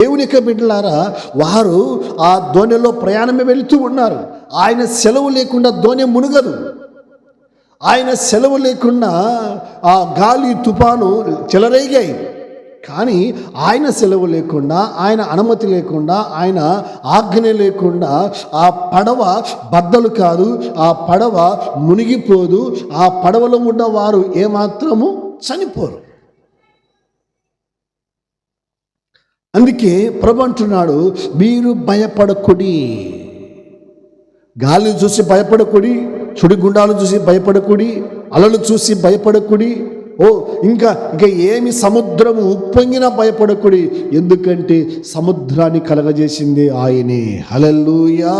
దేవుని యొక్క బిడ్డలారా వారు ఆ దోణిలో ప్రయాణమే వెళుతూ ఉన్నారు. ఆయన సెలవు లేకుండా ధోని మునుగదు. ఆయన సెలవు లేకుండా ఆ గాలి తుఫాను చెలరేగాయి. కానీ ఆయన సెలవు లేకుండా ఆయన అనుమతి లేకుండా ఆయన ఆజ్ఞ లేకుండా ఆ పడవ బద్దలు కాదు ఆ పడవ మునిగిపోదు ఆ పడవలో ఉన్న వారు ఏమాత్రము చనిపోరు. అందుకే ప్రభు అంటున్నాడు మీరు భయపడకుడి. గాలిని చూసి భయపడకుడి సుడిగుండాలు చూసి భయపడకుడి అలలు చూసి భయపడకుడి. ఓ ఇంకా ఇంకా ఏమి సముద్రము ఉప్పొంగినా భయపడకుడి. ఎందుకంటే సముద్రాన్ని కలగజేసింది ఆయనే. హలల్లుయా!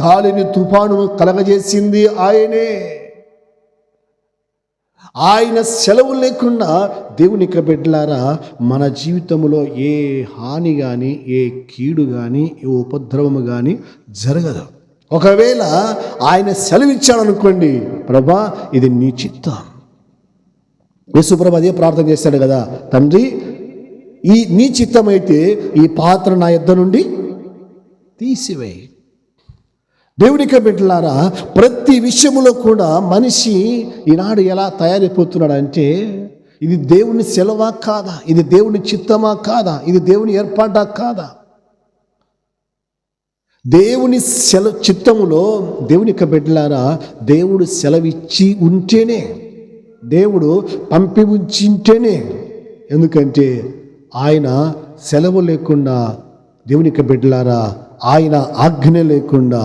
గాలిని తుఫాను కలగజేసింది ఆయనే. ఆయన సెలవు లేకుండా దేవునికి బిడ్డలారా మన జీవితంలో ఏ హాని కానీ ఏ కీడు కానీ ఏ ఉపద్రవము కానీ జరగదు. ఒకవేళ ఆయన సెలవిచ్చాడు అనుకోండి ప్రభా ఇది నీ చిత్తం. యేసుప్రభ అదే ప్రార్థన చేశాడు కదా తండ్రి ఈ నీ చిత్తమైతే ఈ పాత్ర నా ఇద్దరు నుండి తీసివేయి. దేవునిక బిడ్డలారా ప్రతి విషయంలో కూడా మనిషి ఈనాడు ఎలా తయారైపోతున్నాడు అంటే ఇది దేవుని సెలవా కాదా? ఇది దేవుని చిత్తమా కాదా? ఇది దేవుని ఏర్పాటా కాదా? దేవుని సెల చిత్తములో దేవుని బిడ్డలారా దేవుడు సెలవిచ్చి ఉంటేనే దేవుడు పంపి ఉంచింటేనే ఎందుకంటే ఆయన సెలవు లేకుండా దేవునికి బిడ్డలారా ఆయన ఆజ్ఞ లేకుండా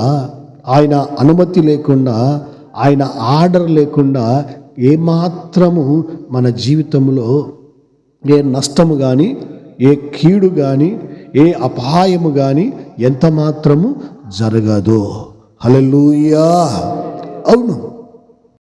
ఆయన అనుమతి లేకుండా ఆయన ఆర్డర్ లేకుండా ఏమాత్రము మన జీవితంలో ఏ నష్టము కానీ ఏ కీడు కానీ ఏ అపాయము కానీ ఎంత మాత్రము జరగదు. హల్లెలూయా! అవును.